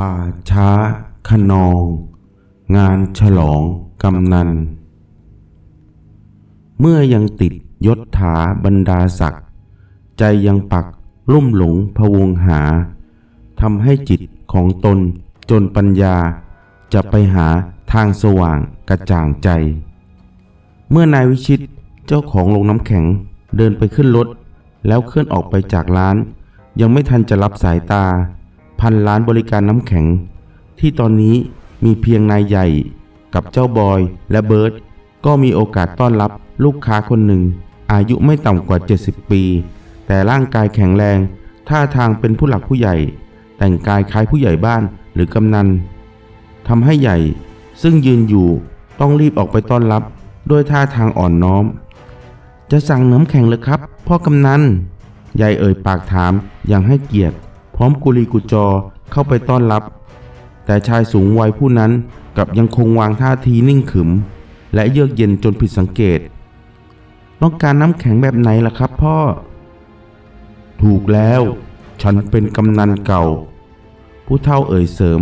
ป่าช้าขนอง งานฉลองกำนัน เมื่อยังติดยศถาบรรดาศักดิ์ใจยังปักลุ่มหลงพวงหาทำให้จิตของตนจนปัญญา จะไปหาทางสว่างกระจ่างใจ เมื่อนายวิชิตเจ้าของโรงน้ำแข็งเดินไปขึ้นรถ แล้วเคลื่อนออกไปจากร้าน ยังไม่ทันจะรับสายตา พันร้านบริการน้ำแข็ง ที่ตอนนี้มีเพียงนายใหญ่กับเจ้าบอยและเบิร์ตก็มีโอกาสต้อนรับลูกค้าคนหนึ่ง อายุไม่ต่ำกว่า 70 ปี แต่ร่างกายแข็งแรง ท่าทางเป็นผู้หลักผู้ใหญ่ แต่งกายคล้ายผู้ใหญ่บ้านหรือกำนันทำให้ใหญ่ซึ่งยืนอยู่ต้องรีบออกไปต้อนรับด้วยท่าทางอ่อนน้อม จะสั่งน้ำแข็งเลยครับ พ่อกำนัน ใหญ่เอ่ยปากถามอย่างให้เกียรติ ร้อมกุลีกุจอเข้าไปต้อนรับ แต่ชายสูงวัยผู้นั้นกลับยังคงวางท่าทีนิ่งขึม และเยือกเย็นจนผิดสังเกต ต้องการน้ำแข็งแบบไหนล่ะครับพ่อ ถูกแล้ว ฉันเป็นกำนันเก่า ผู้เฒ่าเอ่ยเสริม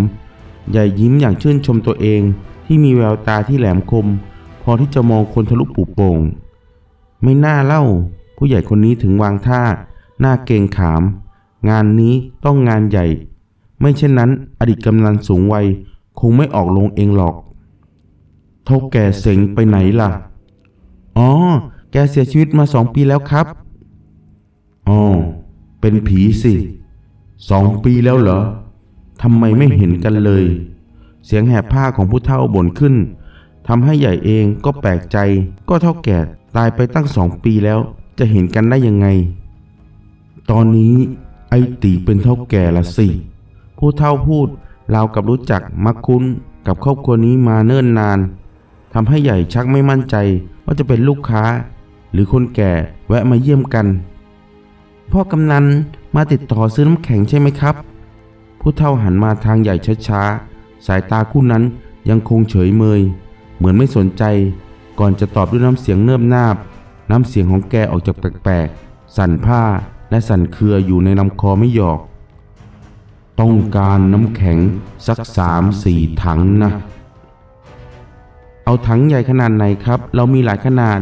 ใหญ่ยิ้มอย่างชื่นชมตัวเองที่มีแววตาที่แหลมคม พอที่จะมองคนทะลุปุโป่งไม่น่าเล่า ผู้ใหญ่คนนี้ถึงวางท่า หน้าเกงขาม งานนี้ต้องงานใหญ่ ไม่เช่นนั้นอดีตกำนันสูงวัยคงไม่ออกลงเองหรอกเท่าแก่เสงไปไหนล่ะ อ๋อ แกเสียชีวิตมาสองปีแล้วครับ อ๋อ เป็นผีสิสองปีแล้วเหรอทำไมไม่เห็นกันเลย เสียงแหบผ้าของผู้เฒ่าบ่นขึ้นทำให้ใหญ่เองก็แปลกใจ ก็เท่าแก่ตายไปตั้งสองปีแล้ว จะเห็นกันได้ยังไง ตอนนี้ ไอ้ตีเป็นเท่าแก่ละสิ ผู้เฒ่าพูดเรากับรู้จักมักคุ้นกับครอบครัวนี้มาเนิ่นนานทำให้ใหญ่ชักไม่มั่นใจว่าจะเป็นลูกค้า หรือคนแก่แวะมาเยี่ยมกัน พ่อกำนันมาติดต่อซื้อน้ำแข็งใช่ไหมครับ ผู้เฒ่าหันมาทางใหญ่ช้าๆ สายตาคู่นั้นยังคงเฉยเมย เหมือนไม่สนใจ ก่อนจะตอบด้วยน้ำเสียงเนิบนาบ น้ำเสียงของแกออกจากแปลกๆ สั่นผ้า และสั่นเครืออยู่ในลำคอไม่หยอก ต้องการน้ำแข็งสักสามสี่ถังนะ เอาถังใหญ่ขนาดไหนครับ เรามีหลายขนาด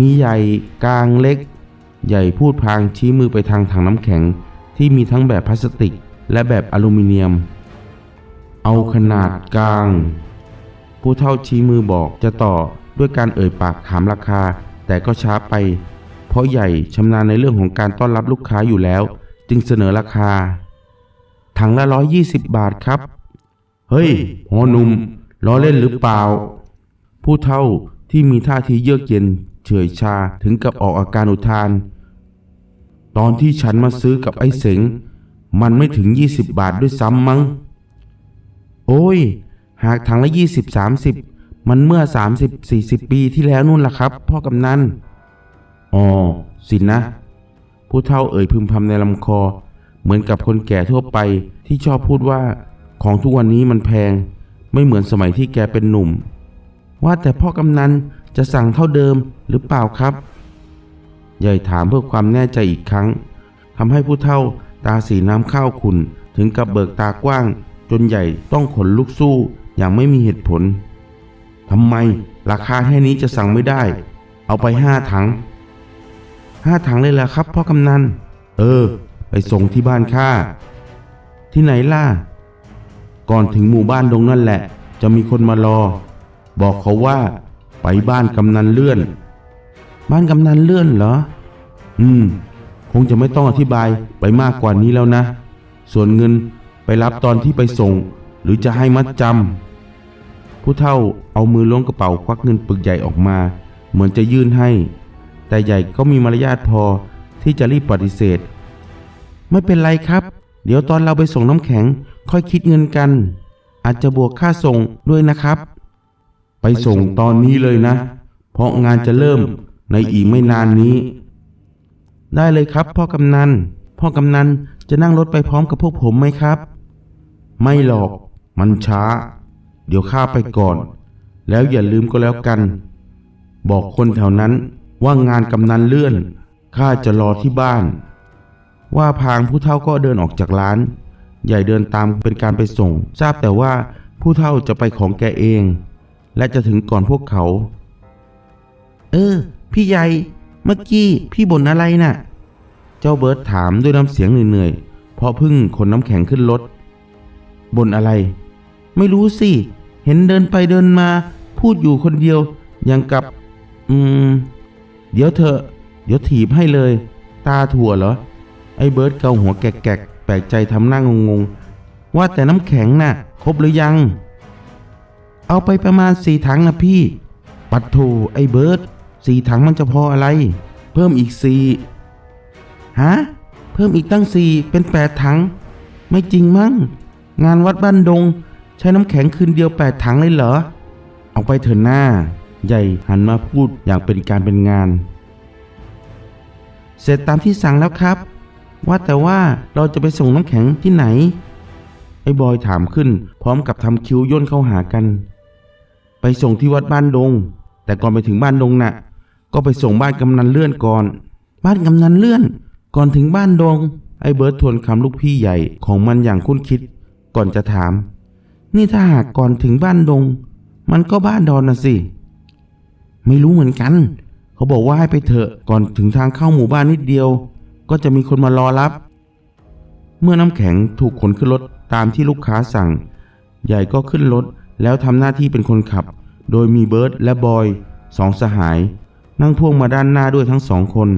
มีใหญ่กลางเล็ก ใหญ่พูดพลางชี้มือไปทางถังน้ำแข็งที่มีทั้งแบบพลาสติก และแบบอลูมิเนียม เอาขนาดกลาง ผู้เท่าชี้มือบอกจะต่อด้วยการเอ่ยปากถามราคา แต่ก็ช้าไป เพราะใหญ่ชำนาญในเรื่องของการต้อนรับลูกค้าอยู่แล้ว จึงเสนอราคา ถังละร้อยยี่สิบบาทครับ เฮ้ยหอหนุ่มล้อเล่นหรือเปล่า ผู้เท่าที่มีท่าทีเยือกเย็นเฉื่อยชาถึงกับออกอาการอุทาน ตอนที่ฉันมาซื้อกับไอ้เสงมันไม่ถึง 20 บาทด้วยซ้ำมั้ง โอ้ย หากถังละ 20 30 มันเมื่อ 30 40 ปีที่แล้วนู่นล่ะครับ พ่อกำนัน อ๋อสินนะ ผู้เฒ่าเอ่ยพึมพำในลำคอ เหมือนกับคนแก่ทั่วไปที่ชอบพูดว่า ของทุกวันนี้มันแพง ไม่เหมือนสมัยที่แกเป็นหนุ่ม ว่าแต่พ่อกำนันจะสั่งเท่าเดิมหรือเปล่าครับใหญ่ถามเพื่อความแน่ใจอีกครั้งทำให้ผู้เฒ่าตาสีน้ำข้าวขุ่นถึงกับเบิกตากว้าง จนใหญ่ต้องขนลุกสู้อย่างไม่มีเหตุผลทำไม ราคาแค่นี้จะสั่งไม่ได้ เอาไปห้าถัง ห้าถังเลยล่ะครับพ่อกำนัน เออ ไปส่งที่บ้านข้า ที่ไหนล่ะ ก่อนถึงหมู่บ้านตรงนั่นแหละ จะมีคนมารอ บอกเขาว่า ไปบ้านกำนันเลื่อน บ้านกำนันเลื่อนเหรอ อืม คงจะไม่ต้องอธิบายไปมากกว่านี้แล้วนะ ส่วนเงินไปรับตอนที่ไปส่ง หรือจะให้มัดจำผู้เฒ่าเอามือล้วงกระเป๋าควักเงินปึกใหญ่ออกมา เหมือนจะยื่นให้ แต่ใหญ่ก็มีมารยาทพอที่จะรีบปฏิเสธ ไม่เป็นไรครับ เดี๋ยวตอนเราไปส่งน้ำแข็ง ค่อยคิดเงินกัน อาจจะบวกค่าส่งด้วยนะครับ ไปส่งตอนนี้เลยนะ เพราะงานจะเริ่มในอีกไม่นานนี้ ได้เลยครับ พ่อกำนัน พ่อกำนันจะนั่งรถไปพร้อมกับพวกผมไหมครับ ไม่หรอก มันช้า เดี๋ยวข้าไปก่อน แล้วอย่าลืมก็แล้วกัน บอกคนแถวนั้น ว่างานกำนันเลื่อน ข้าจะรอที่บ้าน ว่าพางผู้เฒ่าก็เดินออกจากร้าน ใหญ่เดินตามเป็นการไปส่ง ทราบแต่ว่าผู้เฒ่าจะไปของแกเอง และจะถึงก่อนพวกเขา เออ พี่ใหญ่ เมื่อกี้พี่บ่นอะไรน่ะ เจ้าเบิร์ตถามด้วยน้ำเสียงเหนื่อยๆ เพราะเพึ่งขนน้ำแข็งขึ้นรถบ่นอะไร ไม่รู้สิ เห็นเดินไปเดินมา พูดอยู่คนเดียวอย่างกับ อืม เดี๋ยวเถอเดี๋ยวถีบให้เลย ตาถั่วเหรอ ไอ้เบิร์ดเกาหัวแกกๆแปลกใจทำหน้างงๆว่าแต่น้ำแข็งน่ะ ครบหรือยัง เอาไปประมาณสี่ถังนะพี่ ปัดโถไอ้เบิร์ดสี่ถังมันจะพออะไร เพิ่มอีกสี่ฮะ เพิ่มอีกตั้งสี่เป็นแปดถัง ไม่จริงมั้ง งานวัดบ้านดง ใช้น้ำแข็งคืนเดียวแปดถังเลยเหรอ เอาไปเถอะหน้า ใหญ่หันมาพูดอย่างเป็นการเป็นงาน เสร็จตามที่สั่งแล้วครับ ว่าแต่ว่าเราจะไปส่งน้ำแข็งที่ไหน ไอ้บอยถามขึ้น พร้อมกับทำคิ้วย่นเข้าหากัน ไปส่งที่วัดบ้านดง แต่ก่อนไปถึงบ้านดงน่ะ ก็ไปส่งบ้านกำนันเลื่อนก่อน บ้านกำนันเลื่อน ก่อนถึงบ้านดง ไอ้เบิร์ดทวนคำลูกพี่ใหญ่ของมันอย่างคุ้นคิด ก่อนจะถาม นี่ถ้าหากก่อนถึงบ้านดง มันก็บ้านดอนนะสิ ไม่รู้เหมือนกัน เขาบอกว่าให้ไปเถอะก่อนถึงทางเข้าหมู่บ้านนิดเดียว ก็จะมีคนมารอรับ เมื่อน้ำแข็งถูกขนขึ้นรถตามที่ลูกค้าสั่ง ใหญ่ก็ขึ้นรถแล้วทำหน้าที่เป็นคนขับ โดยมีเบิร์ตและบอยสองสหาย นั่งพ่วงมาด้านหน้าด้วยทั้งสองคน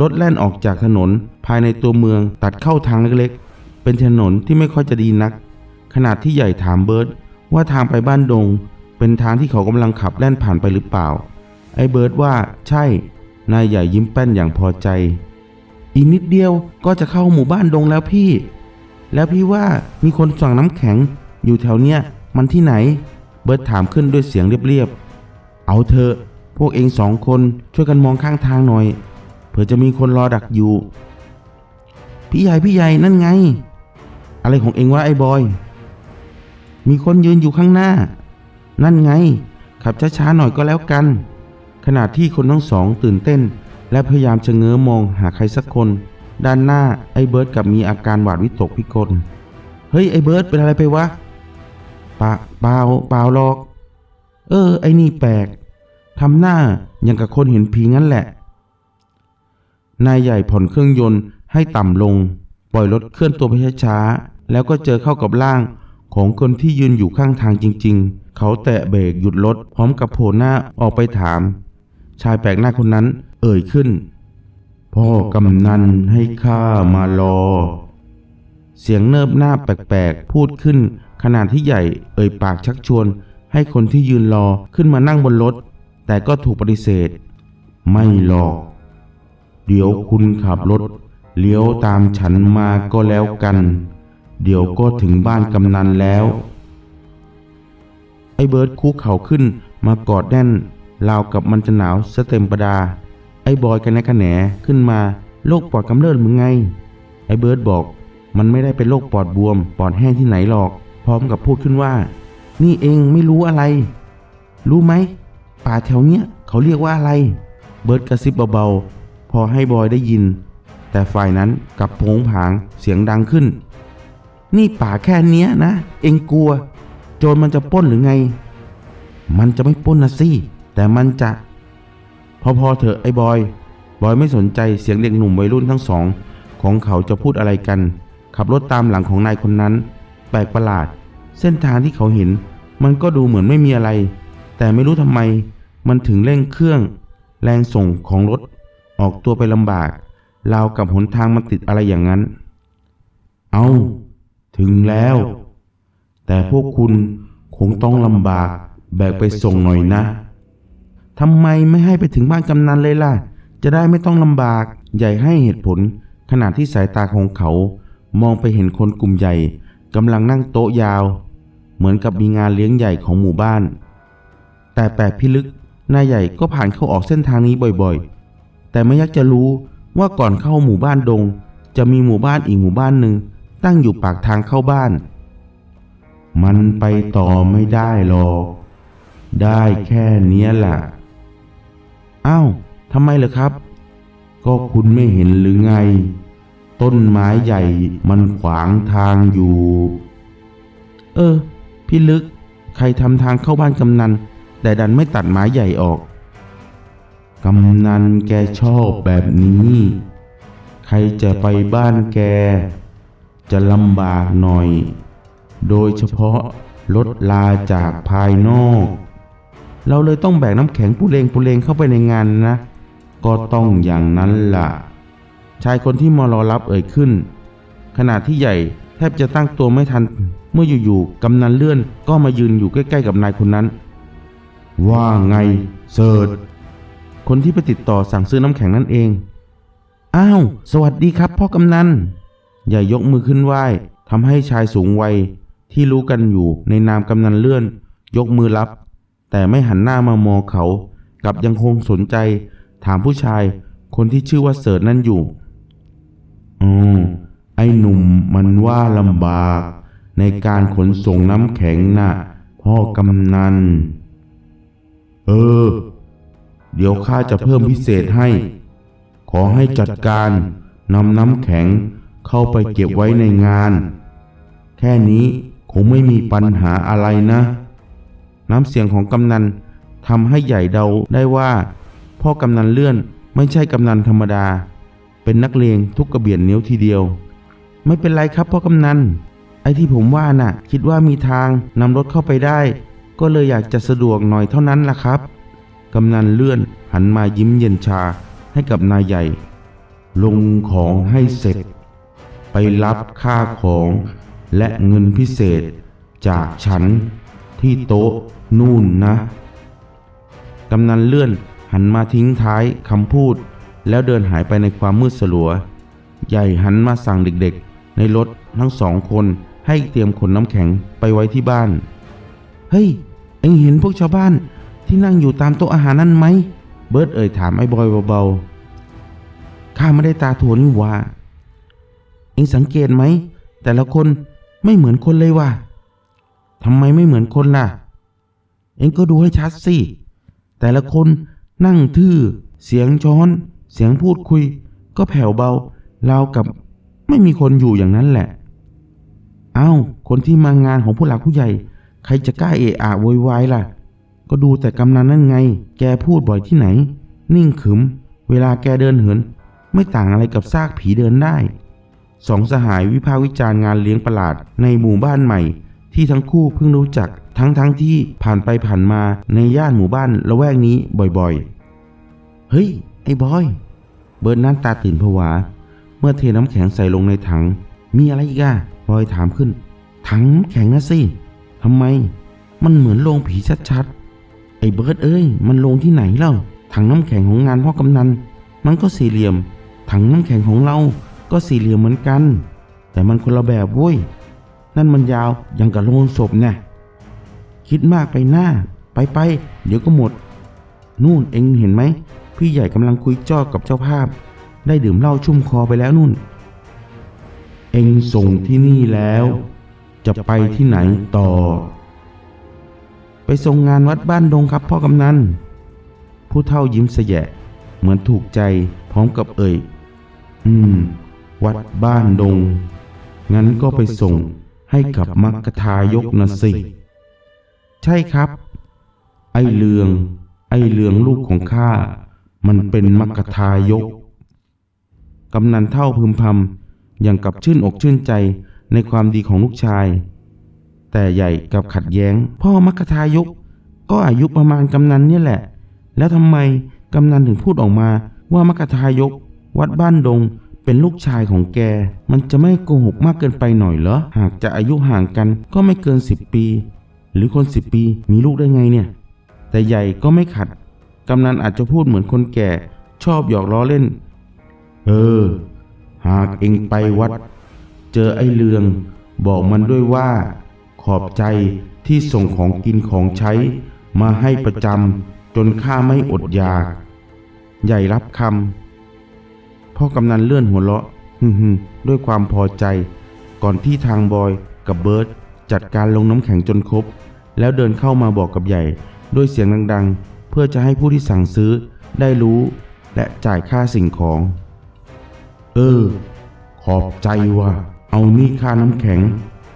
รถแล่นออกจากถนนภายในตัวเมืองตัดเข้าทางเล็กๆ เป็นถนนที่ไม่ค่อยจะดีนักขณะที่ใหญ่ถามเบิร์ตว่าทางไปบ้านดง เป็นทางที่เขากำลังขับแล่นผ่านไปหรือเปล่า ไอ้เบิร์ตว่าใช่ นายใหญ่ยิ้มแป้นอย่างพอใจ อีกนิดเดียวก็จะเข้าหมู่บ้านดงแล้วพี่ แล้วพี่ว่ามีคนสั่งน้ำแข็ง อยู่แถวเนี้ยมันที่ไหน เบิร์ตถามขึ้นด้วยเสียงเรียบๆ เอาเถอะ พวกเองสองคนช่วยกันมองข้างทางหน่อย เผื่อจะมีคนรอดักอยู่ พี่ใหญ่พี่ใหญ่นั่นไง อะไรของเองวะไอ้บอยมีคนยืนอยู่ข้างหน้า นั่นไง ขับช้าๆหน่อยก็แล้วกัน ขณะที่คนทั้งสองตื่นเต้น และพยายามจะเง้อมองหาใครสักคน ด้านหน้าไอ้เบิร์ดกลับมีอาการหวาดวิตกพิกลเฮ้ยไอ้เบิร์ดเป็นอะไรไปวะปะเปล่าเปล่าหรอก เออ ไอ้นี่แปลกทำหน้าอย่างกับคนเห็นผีงั้นแหละ นายใหญ่ผ่อนเครื่องยนต์ให้ต่ำลง ปล่อยรถเคลื่อนตัวไปช้าๆ แล้วก็เจอเข้ากับร่างของคนที่ยืนอยู่ข้างทางจริง ๆ เขาแตะเบรกหยุดรถพร้อมกับโผล่หน้าออกไปถาม ชายแปลกหน้าคนนั้นเอ่ยขึ้น พ่อกำนันให้ข้ามารอ เสียงเนิบหน้าแปลกๆ พูดขึ้นขณะที่ใหญ่เอ่ยปากชักชวน ให้คนที่ยืนรอขึ้นมานั่งบนรถ แต่ก็ถูกปฏิเสธ ไม่หรอกเดี๋ยวคุณขับรถเลี้ยวตามฉันมาก็แล้วกัน เดี๋ยวก็ถึงบ้านกำนันแล้ว ไอ้เบิร์ดคุกเข่าขึ้นมากอดแน่นราวกับมันจะหนาวสเต็มประดา ไอ้บอยกันแนกระแหนขึ้นมาโรคปอดกำเริบมึงไง ไอ้เบิร์ดบอก มันไม่ได้เป็นโรคปอดบวม ปอดแห้งที่ไหนหรอก พร้อมกับพูดขึ้นว่า นี่เองไม่รู้อะไร รู้ไหมป่าแถวเนี้ยเขาเรียกว่าอะไร เบิร์ดกระซิบเบาๆพอให้บอยได้ยิน แต่ฝ่ายนั้นกลับโผงผางเสียงดังขึ้น นี่ป่าแค่เนี้ยนะ เองกลัว จรมันจะป้นหรือไง มันจะไม่ป้นนะสิ แต่มันจะ พอพอเถอะไอ้บอย บอยไม่สนใจเสียงเด็กหนุ่มวัยรุ่นทั้งสอง ของเขาจะพูดอะไรกัน ขับรถตามหลังของนายคนนั้น แปลกประหลาด เส้นทางที่เขาเห็น มันก็ดูเหมือนไม่มีอะไร แต่ไม่รู้ทำไม มันถึงเร่งเครื่อง แรงส่งของรถ ออกตัวไปลำบากราวกับหนทางมันติดอะไรอย่างนั้น เอา ถึงแล้ว แต่พวกคุณคงต้องลำบากแบกไปส่งหน่อยนะทำไมไม่ให้ไปถึงบ้านกำนันเลยล่ะ จะได้ไม่ต้องลำบาก ใหญ่ให้เหตุผล ขณะที่สายตาของเขา มองไปเห็นคนกลุ่มใหญ่กำลังนั่งโต๊ะยาว เหมือนกับมีงานเลี้ยงใหญ่ของหมู่บ้าน แต่แปลกพิลึกนายใหญ่ก็ผ่านเข้าออกเส้นทางนี้บ่อยๆ แต่ไม่ยากจะรู้ว่าก่อนเข้าหมู่บ้านดง จะมีหมู่บ้านอีกหมู่บ้านหนึ่งตั้งอยู่ปากทางเข้าบ้าน มันไปต่อไม่ได้หรอก ได้แค่เนี้ยแหละอ้าวทำไมเหรอครับ ก็คุณไม่เห็นหรือไง ต้นไม้ใหญ่มันขวางทางอยู่ เออ พี่ลึก ใครทำทางเข้าบ้านกำนัน แต่ดันไม่ตัดไม้ใหญ่ออก กำนันแกชอบแบบนี้ ใครจะไปบ้านแก จะลำบากหน่อย โดยเฉพาะรถลาจากภายนอก เราเลยต้องแบกน้ำแข็งปุเรงปุเรงเข้าไปในงานนะ ก็ต้องอย่างนั้นล่ะ ชายคนที่มารอรับเอ่ยขึ้น ขณะที่ใหญ่แทบจะตั้งตัวไม่ทัน เมื่ออยู่ๆกำนันเลื่อนก็มายืนอยู่ใกล้ ๆ กับนายคนนั้น ว่าไงเสิร์ชคนที่ไปติดต่อสั่งซื้อน้ำแข็งนั่นเอง อ้าว สวัสดีครับพ่อกำนัน ใหญ่ยกมือขึ้นไหว้ทำให้ชายสูงวัย ที่รู้กันอยู่ในนามกำนันเลื่อน ยกมือรับ แต่ไม่หันหน้ามามองเขากลับยังคงสนใจ ถามผู้ชาย คนที่ชื่อว่าเสิร์ชนั่นอยู่ อืมไอ้หนุ่มมันว่าลำบาก ในการขนส่งน้ำแข็งน่ะ พ่อกำนัน เออ เดี๋ยวข้าจะเพิ่มพิเศษให้ ขอให้จัดการนำน้ำแข็งเข้าไปเก็บไว้ในงาน แค่นี้ คงไม่มีปัญหาอะไรนะ น้ำเสียงของกำนันทำให้ใหญ่เดาได้ว่า พ่อกำนันเลื่อนไม่ใช่กำนันธรรมดา เป็นนักเลงทุกกระเบียนนิ้วทีเดียว ไม่เป็นไรครับพ่อกำนันไอ้ที่ผมว่าน่ะ คิดว่ามีทางนำรถเข้าไปได้ ก็เลยอยากจะสะดวกหน่อยเท่านั้นล่ะครับกำนันเลื่อนหันมายิ้มเย็นชาให้กับนายใหญ่ ลงของให้เสร็จ ไปรับค่าของ และเงินพิเศษจากฉันที่โต๊ะนู่นนะ กำนันเลื่อนหันมาทิ้งท้ายคำพูด แล้วเดินหายไปในความมืดสลัว ใหญ่หันมาสั่งเด็กๆ ในรถทั้งสองคนให้เตรียมขนน้ำแข็งไปไว้ที่บ้าน เฮ้ย เอ็งเห็นพวกชาวบ้านที่นั่งอยู่ตามโต๊ะอาหารนั่นไหม เบิร์ดเอ่ยถามไอ้บอยเบาๆ ข้าไม่ได้ตาถั่วนี่หว่า เอ็งสังเกตไหม แต่ละคน ไม่เหมือนคนเลยว่ะทำไมไม่เหมือนคนล่ะ เอ็งก็ดูให้ชัดสิ แต่ละคนนั่งทื่อ เสียงช้อน เสียงพูดคุย ก็แผ่วเบา ราวกับไม่มีคนอยู่อย่างนั้นแหละ เอ้า คนที่มางานของผู้หลักผู้ใหญ่ ใครจะกล้าเอะอะโวยวายล่ะ ก็ดูแต่กำนันนั่นไง แกพูดบ่อยที่ไหน นิ่งขึม เวลาแกเดินเหิน ไม่ต่างอะไรกับซากผีเดินได้ สองสหายวิพากษ์วิจารณ์งานเลี้ยงประหลาดในหมู่บ้านใหม่ ที่ทั้งคู่เพิ่งรู้จักทั้งทั้งๆที่ผ่านไปผ่านมาในย่านหมู่บ้านละแวกนี้บ่อยๆ เฮ้ย ไอ้บอย เบิร์ดนั้นตาตื่นผวา เมื่อเทน้ำแข็งใส่ลงในถัง มีอะไรอีกอะบอยถามขึ้น ถังน้ำแข็งนะสิทำไม มันเหมือนโรงผีชัดๆ ไอ้เบิร์ดเอ้ย มันโรงที่ไหนเล่า ถังน้ำแข็งของงานพ่อกำนัน มันก็สี่เหลี่ยม ถังน้ำแข็งของเรา ก็สี่เหลี่ยมเหมือนกัน แต่มันคนละแบบเว้ย นั่นมันยาวยังกับโลงศพเนี่ยคิดมากไปหน้า ไปไปเดี๋ยวก็หมด นู่นเองเห็นไหม พี่ใหญ่กำลังคุยจ้อกับเจ้าภาพ ได้ดื่มเหล้าชุ่มคอไปแล้วนู่น เองส่งที่นี่แล้ว จะไปที่ไหนต่อ ไปส่งงานวัดบ้านดงครับพ่อกำนันผู้เฒ่ายิ้มเสยะ เหมือนถูกใจพร้อมกับเอ่ยอืม วัดบ้านดง งั้นก็ไปส่งให้กับมักคทายกนะสิ ใช่ครับ ไอเลือง ไอเลืองลูกของข้า มันเป็นมักคทายก กำนันเท่าพึมพำอย่างกับชื่นอกชื่นใจในความดีของลูกชาย แต่ใหญ่กับขัดแย้ง พ่อมักคทายก ก็อายุประมาณกำนันเนี่ยแหละ แล้วทำไมกำนันถึงพูดออกมาว่ามักคทายก วัดบ้านดง เป็นลูกชายของแก มันจะไม่โกหกมากเกินไปหน่อยเหรอ หากจะอายุห่างกันก็ไม่เกินสิบปี หรือคนสิบปีมีลูกได้ไงเนี่ย แต่ใหญ่ก็ไม่ขัด กำนันอาจจะพูดเหมือนคนแก่ ชอบหยอกล้อเล่น เออ หากเองไปวัด เจอไอ้เลือง บอกมันด้วยว่า ขอบใจที่ส่งของกินของใช้ มาให้ประจำจนข้าไม่อดอยาก ใหญ่รับคำ พ่อกำนันเลื่อนหัวเราะฮึมด้วยความพอใจ ก่อนที่ทางบอยกับเบิร์ตจัดการลงน้ำแข็งจนครบ แล้วเดินเข้ามาบอกกับใหญ่ ด้วยเสียงดังๆ เพื่อจะให้ผู้ที่สั่งซื้อได้รู้ และจ่ายค่าสิ่งของ เออขขอบใจว่า เอานี่ค่าน้ำแข็ง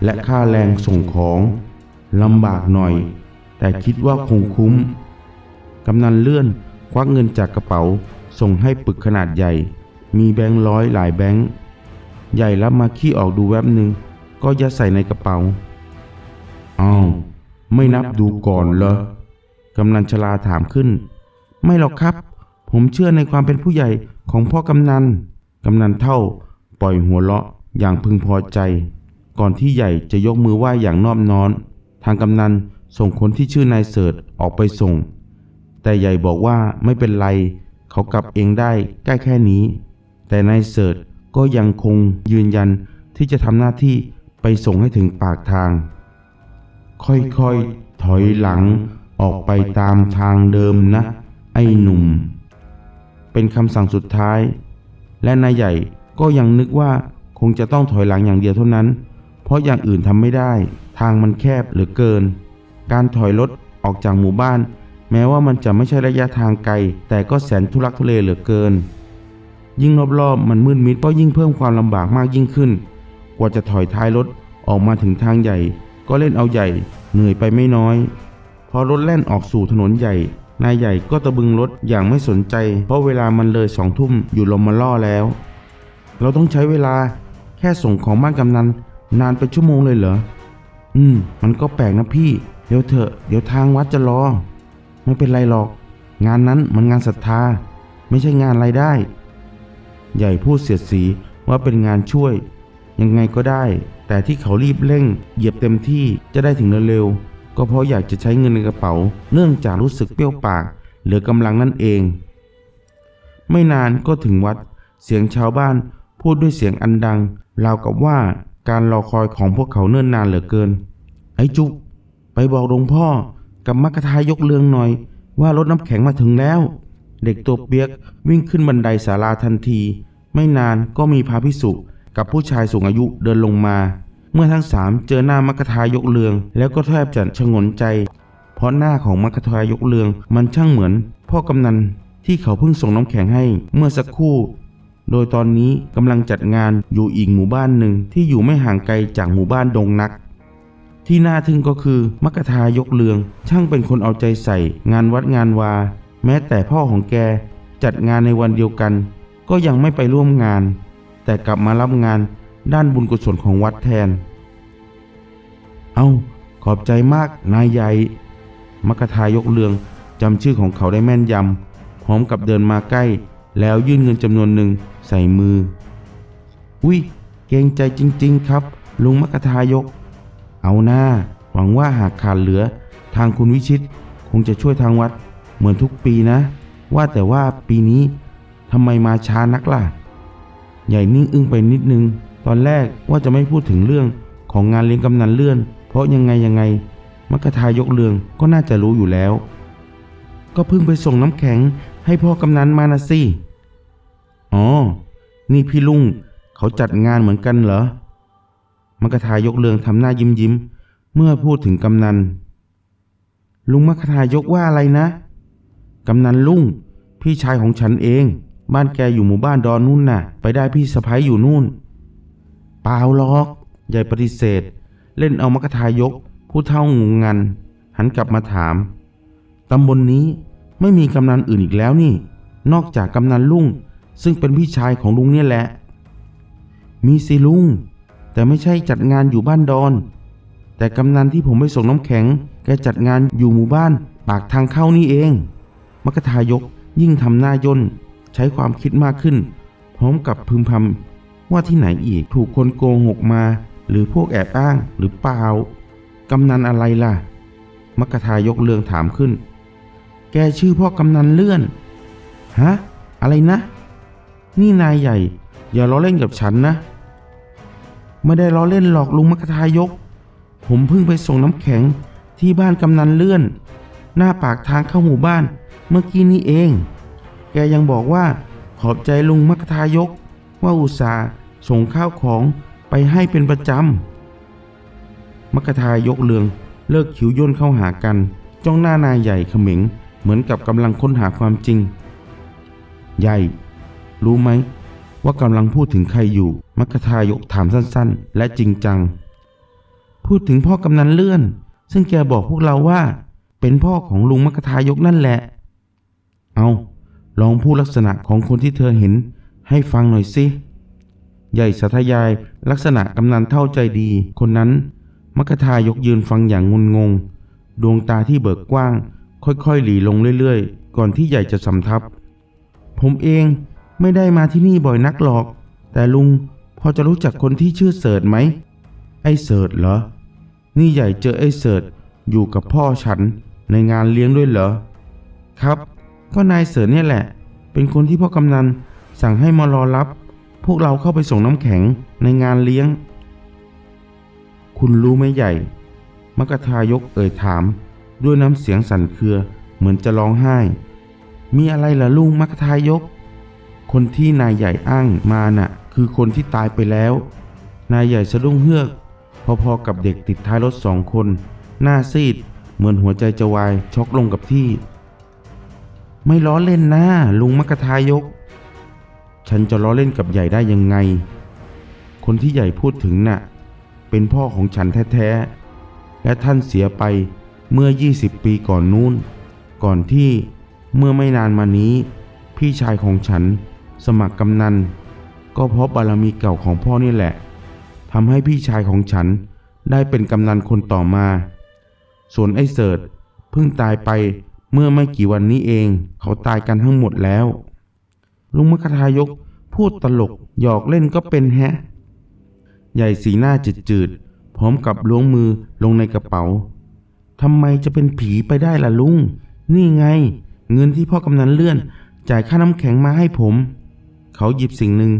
และค่าแรงส่งของลำบากหน่อย แต่คิดว่าคงคุ้ม กำนันเลื่อนควักเงินจากกระเป๋าส่งให้ปึกขนาดใหญ่ มีแบงค์ร้อยหลายแบงค์ ใหญ่รับมาขี้ออกดูแวบหนึ่ง ก็ยัดใส่ในกระเป๋า อ้าว ไม่นับดูก่อนเหรอ กำนันชลาถามขึ้น ไม่หรอกครับ ผมเชื่อในความเป็นผู้ใหญ่ของพ่อกำนัน กำนันเท่า ปล่อยหัวเราะอย่างพึงพอใจ ก่อนที่ใหญ่จะยกมือไหว้อย่างนอบน้อม ทางกำนันส่งคนที่ชื่อนายเสิร์ชออกไปส่ง แต่ใหญ่บอกว่าไม่เป็นไร เขากลับเองได้ใกล้แค่นี้ แต่นายเสิร์ชก็ยังคงยืนยันที่จะทำหน้าที่ไปส่งให้ถึงปากทาง ค่อยๆ ถอยหลังออกไปตามทางเดิมนะ ไอ้หนุ่ม เป็นคำสั่งสุดท้าย และนายใหญ่ก็ยังนึกว่าคงจะต้องถอยหลังอย่างเดียวเท่านั้น เพราะอย่างอื่นทำไม่ได้ ทางมันแคบเหลือเกิน การถอยรถออกจากหมู่บ้าน แม้ว่ามันจะไม่ใช่ระยะทางไกล แต่ก็แสนทุลักทุเลเหลือเกิน ยิ่งรอบๆมันมืดมิดก็ยิ่งเพิ่มความลำบากมากยิ่งขึ้น กว่าจะถอยท้ายรถออกมาถึงทางใหญ่ ก็เล่นเอาใหญ่ เหนื่อยไปไม่น้อย พอรถแล่นออกสู่ถนนใหญ่ นายใหญ่ก็ตะบึงรถอย่างไม่สนใจ เพราะเวลามันเลยสองทุ่มอยู่ลมมาล่อแล้ว เราต้องใช้เวลาแค่ส่งของบ้านกำนันนานเป็นชั่วโมงเลยเหรอ อืม มันก็แปลกนะพี่ เดี๋ยวเถอะ เดี๋ยวทางวัดจะรอ ไม่เป็นไรหรอก งานนั้นมันงานศรัทธา ไม่ใช่งานรายได้ ใหญ่พูดเสียดสีว่าเป็นงานช่วย ยังไงก็ได้ แต่ที่เขารีบเร่ง เหยียบเต็มที่จะได้ถึงเร็วๆก็เพราะอยากจะใช้เงินในกระเป๋า เนื่องจากรู้สึกเปรี้ยวปาก เหลือกำลังนั่นเอง ไม่นานก็ถึงวัด เสียงชาวบ้านพูดด้วยเสียงอันดังราวกับว่าการรอคอยของพวกเขาเนิ่นนานเหลือเกิน ไอ้จุก ไปบอกหลวงพ่อกับมัคคทายกเรืองหน่อย ว่ารถน้ำแข็งมาถึงแล้ว เด็กตัวเปียกวิ่งขึ้นบันไดศาลาทันที ไม่นานก็มีพระพิสุกับผู้ชายสูงอายุเดินลงมา เมื่อทั้งสามเจอหน้ามัคคทายกเรือง แล้วก็แทบจะชงนใจ เพราะหน้าของมัคคทายกเรืองมันช่างเหมือน พ่อกำนันที่เขาเพิ่งส่งน้ำแข็งให้เมื่อสักครู่ โดยตอนนี้กำลังจัดงานอยู่อีกหมู่บ้านหนึ่งที่อยู่ไม่ห่างไกลจากหมู่บ้านดงนัก ที่น่าทึ่งก็คือมัคคทายกเรือง ช่างเป็นคนเอาใจใส่ งานวัดงานวา แม้แต่พ่อของแกจัดงานในวันเดียวกัน ก็ยังไม่ไปร่วมงาน แต่กลับมารับงานด้านบุญกุศลของวัดแทน เอาขอบใจมากนายใหญ่มัคคทายกเรืองจำชื่อของเขาได้แม่นยำพร้อมกับเดินมาใกล้ แล้วยื่นเงินจำนวนหนึ่งใส่มือ อุ้ยเกรงใจจริง ๆ ครับ ลุงมัคคทายก เอาหน้า หวังว่าหากขาดเหลือ ทางคุณวิชิต คงจะช่วยทางวัดเหมือนทุกปีนะ ว่าแต่ว่าปีนี้ ทำไมมาช้านักล่ะ ใหญ่นิ่งอึ้งไปนิดนึง ตอนแรกว่าจะไม่พูดถึงเรื่องของงานเลี้ยงกำนันเลื่อน เพราะยังไงยังไงมัคคทายกเรืองก็น่าจะรู้อยู่แล้ว ก็เพิ่งไปส่งน้ำแข็งให้พ่อกำนันมานะสิ อ๋อ นี่พี่ลุงเขาจัดงานเหมือนกันเหรอมัคคทายกเรืองทำหน้ายิ้มยิ้มเมื่อพูดถึงกำนัน ลุงมัคคทายกว่าอะไรนะ กำนันลุงพี่ชายของฉันเอง บ้านแกอยู่หมู่บ้านดอนนู่นน่ะ ไปได้พี่สะพ้ยอยู่นู่น เปล่าหรอกใหญ่ปฏิเสธ เล่นเอามัคคทายก ผู้เท่างงงัน หันกลับมาถาม ตำบลนนี้ไม่มีกำนันอื่นอีกแล้วนี่ นอกจากกำนันลุงซึ่งเป็นพี่ชายของลุงเนี่ยแหละ มีสิลุง แต่ไม่ใช่จัดงานอยู่บ้านดอน แต่กำนันที่ผมไปส่งน้ำแข็ง แกจัดงานอยู่หมู่บ้าน ปากทางเข้านี่เอง มกทายกยิ่งทำหน้าย่น ใช้ความคิดมากขึ้น พร้อมกับพึมพำว่าที่ไหนอีกถูกคนโกหกมา หรือพวกแอบอ้างหรือเปล่ากำนันอะไรล่ะ มกทายกเรืองถามขึ้น แกชื่อพ่อกำนันเลื่อน ฮะ อะไรนะ นี่นายใหญ่ อย่าล้อเล่นกับฉันนะ ไม่ได้ล้อเล่นหรอกลุงมกทายก ผมเพิ่งไปส่งน้ำแข็งที่บ้านกำนันเลื่อน หน้าปากทางเข้าหมู่บ้านเมื่อกี้นี้เอง กยังบอกว่าขอบใจลุงมักทายกว่าอุตส่าห์ส่งข้าวของไปให้เป็นประจำมักทายกเรืองเลิกขิวย่นเข้าหากัน จ้องหน้านายใหญ่เขม็งเหมือนกับกำลังค้นหาความจริง ใหญ่ รู้ไหม ว่ากำลังพูดถึงใครอยู่ มัคทายกถามสั้นๆ และจริงจัง พูดถึงพ่อกำนันเลื่อน ซึ่งแกบอกพวกเราว่า เป็นพ่อของลุงมัคทายกนั่นแหละ เอา ลองพูดลักษณะของคนที่เธอเห็นให้ฟังหน่อยสิ ใหญ่สัทยายลักษณะกำนันเท่าใจดี คนนั้นมัคคทายกยืนฟังอย่างงุนงง ดวงตาที่เบิกกว้าง ค่อยๆ หลีลงเรื่อยๆ ก่อนที่ใหญ่จะสำทับ ผมเองไม่ได้มาที่นี่บ่อยนักหรอก แต่ลุงพอจะรู้จักคนที่ชื่อเสิร์ตไหม ไอ้เสิร์ตเหรอ นี่ใหญ่เจอไอ้เสิร์ตอยู่กับพ่อฉันในงานเลี้ยงด้วยเหรอ ครับ ก็นายเสิร์ตเนี่ยแหละ เป็นคนที่พ่อกำนันสั่งให้มารอรับ พวกเราเข้าไปส่งน้ำแข็งในงานเลี้ยง คุณรู้ไหมใหญ่ มกทายกเอ่ยถาม ด้วยน้ำเสียงสั่นเครือเหมือนจะร้องไห้ มีอะไรล่ะลุงมกทายก คนที่นายใหญ่อ้างมาน่ะ คือคนที่ตายไปแล้ว นายใหญ่สะดุ้งเฮือก พอๆกับเด็กติดท้ายรถสองคน หน้าซีด เหมือนหัวใจจะวายช็อกลงกับที่ ไม่ล้อเล่นนะลุงมกทายก ฉันจะล้อเล่นกับใหญ่ได้ยังไง คนที่ใหญ่พูดถึงน่ะ เป็นพ่อของฉันแท้ๆ และท่านเสียไปเมื่อ 20 ปีก่อนนู้น ก่อนที่เมื่อไม่นานมานี้ พี่ชายของฉันสมัครกำนัน ก็เพราะบารมีเก่าของพ่อนี่แหละทำให้พี่ชายของฉันได้เป็นกำนันคนต่อมา ส่วนไอ้เสิร์ตเพิ่งตายไป เมื่อไม่กี่วันนี้เอง เขาตายกันทั้งหมดแล้ว ลุงมคทายกพูดตลกหยอกเล่นก็เป็นแฮะ ใหญ่สีหน้าจืดๆพร้อมกับล้วงมือลงในกระเป๋าทำไมจะเป็นผีไปได้ล่ะลุง นี่ไง เงินที่พ่อกำนันเลื่อน จ่ายค่าน้ำแข็งมาให้ผม เขาหยิบสิ่งหนึ่ง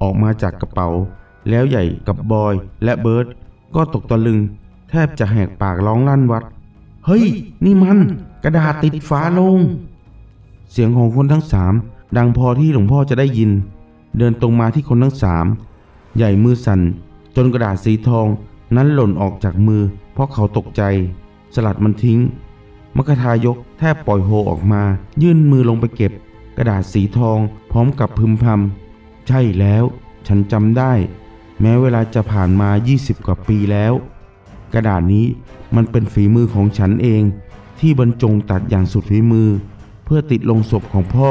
ออกมาจากกระเป๋า แล้วใหญ่กับบอยและเบิร์ตก็ตกตะลึง แทบจะแหกปากร้องลั่นวัด เฮ้ย นี่มัน กระดาษติดฝาลง เสียงของคนทั้งสามดังพอที่หลวงพ่อจะได้ยิน เดินตรงมาที่คนทั้งสามใหญ่มือสั่น จนกระดาษสีทองนั้นหล่นออกจากมือ เพราะเขาตกใจ สลัดมันทิ้งมกทายกแทบปล่อยโฮออกมา ยื่นมือลงไปเก็บ กระดาษสีทองพร้อมกับพึมพำใช่แล้ว ฉันจำได้ แม้เวลาจะผ่านมา 20 กว่าปีแล้ว กระดาษนี้มันเป็นฝีมือของฉันเอง ที่บรรจงตัดอย่างสุดฝีมือ เพื่อติดลงศพของพ่อ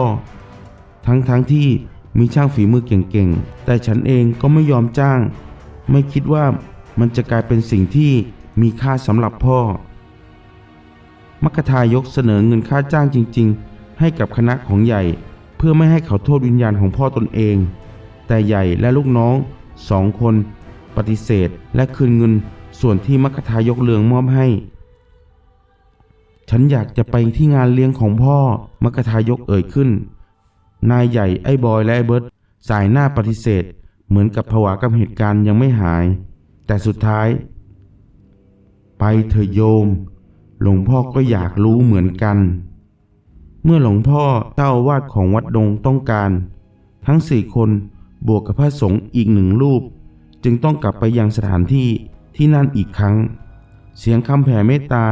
ทั้งๆทที่มีช่างฝีมือเก่งๆ แต่ฉันเองก็ไม่ยอมจ้าง ไม่คิดว่ามันจะกลายเป็นสิ่งที่มีค่าสำหรับพ่อ มัคทายกเสนอเงินค่าจ้างจริง ๆ ให้กับคณะของใหญ่ เพื่อไม่ให้เขาโทษวิญญาณของพ่อตนเอง แต่ใหญ่และลูกน้องสองคน ปฏิเสธและคืนเงินส่วนที่มัคคทายกเลืองมอบให้ ฉันอยากจะไปที่งานเลี้ยงของพ่อมัคคทายกเอ่ยขึ้น นายใหญ่ไอ้บอยและไอ้เบิร์ตสายหน้าปฏิเสธ เหมือนกับผวากับเหตุการณ์ยังไม่หาย แต่สุดท้าย ไปเถอะโยม หลวงพ่อก็อยากรู้เหมือนกัน เมื่อหลวงพ่อเจ้าวาสของวัดดงต้องการ ทั้งสี่คนบวกกับพระสงฆ์อีกหนึ่งรูป จึงต้องกลับไปยังสถานที่ที่นั่นอีกครั้ง เสียงคำแผ่เมตตา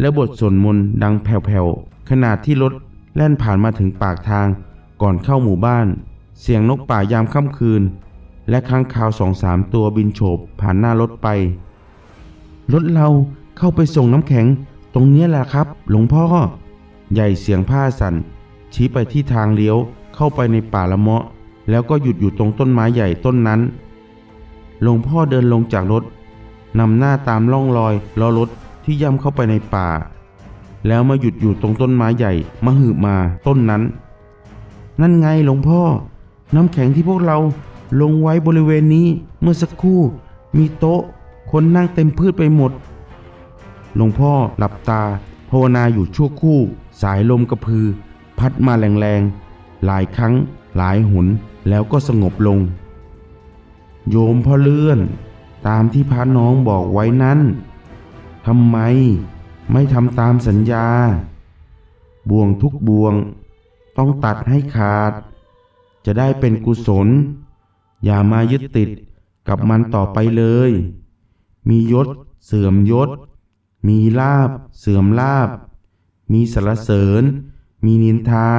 และบทสวดมนต์ดังแผ่วๆขณะที่รถแล่นผ่านมาถึงปากทางก่อนเข้าหมู่บ้าน เสียงนกป่ายามค่ำคืน และค้างคาวสองสามตัวบินโฉบผ่านหน้ารถไป รถเราเข้าไปส่งน้ำแข็งตรงเนี้ยแหละครับ หลวงพ่อ ใหญ่เสียงผ้าสั่น ชี้ไปที่ทางเลี้ยวเข้าไปในป่าละเมาะ แล้วก็หยุดอยู่ตรงต้นไม้ใหญ่ต้นนั้น หลวงพ่อเดินลงจากรถนำหน้าตามล่องรอยล้อรถ ที่ย่ำเข้าไปในป่า แล้วมาหยุดอยู่ตรงต้นไม้ใหญ่มหึมาต้นนั้น นั่นไงหลวงพ่อ น้ำแข็งที่พวกเราลงไว้บริเวณนี้เมื่อสักครู่ มีโต๊ะ คนนั่งเต็มพืชไปหมด หลวงพ่อหลับตาภาวนาอยู่ชั่วครู่ สายลมกระพือ พัดมาแรงๆ หลายครั้ง หลายหนแล้วก็สงบลง โยมพ่อเลื่อน ตามที่พระน้องบอกไว้นั้น ทำไมไม่ทำตามสัญญา บ่วงทุกบ่วง ต้องตัดให้ขาด จะได้เป็นกุศล อย่ามายึดติดกับมันต่อไปเลย มียศ เสื่อมยศ มีลาบ เสื่อมลาบ มีสรรเสริญ มีนินทา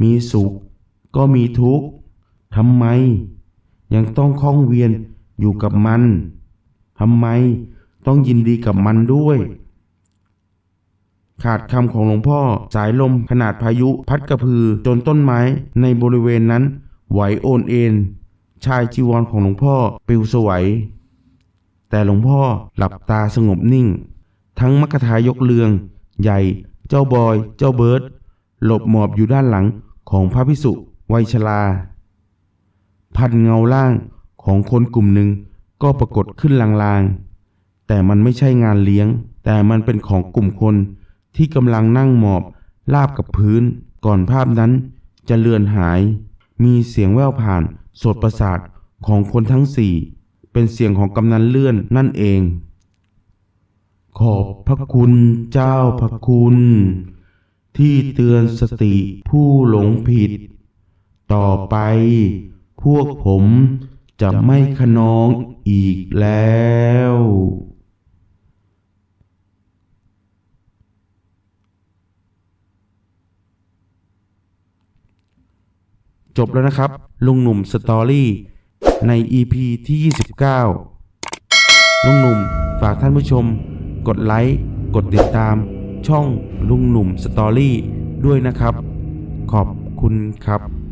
มีสุข ก็มีทุกข์ทำไม ยังต้องคล้องเวียนอยู่กับมันทำไม ต้องยินดีกับมันด้วย ขาดคำของหลวงพ่อสายลมขนาดพายุพัดกระพือจนต้นไม้ในบริเวณนั้น ไหวโอนเอ็นชายจีวรของหลวงพ่อปลิวสวัย แต่หลวงพ่อหลับตาสงบนิ่ง ทั้งมกทายกเลือง ใหญ่ เจ้าบอย เจ้าเบิร์ดหลบหมอบอยู่ด้านหลังของพระพิสุวัยชราพันเงาล่างของคนกลุ่มหนึ่งก็ปรากฏขึ้นลางๆ แต่มันไม่ใช่งานเลี้ยง แต่มันเป็นของกลุ่มคนที่กำลังนั่งหมอบลาบกับพื้น ก่อนภาพนั้นจะเลือนหาย มีเสียงแว่วผ่านสดประสาทของคนทั้งสี่ เป็นเสียงของกำนันเลื่อนนั่นเอง ขอบพระคุณเจ้าพระคุณ ที่เตือนสติผู้หลงผิด ต่อไปพวกผมจะไม่ขนองอีกแล้ว จบแล้วนะครับ ลุงหนุ่มสตอรี่ใน EP ที่ 29 ลุงหนุ่มฝากท่านผู้ชม กดไลค์กดติดตาม ช่องลุงหนุ่มสตอรี่ด้วยนะครับ ขอบคุณครับ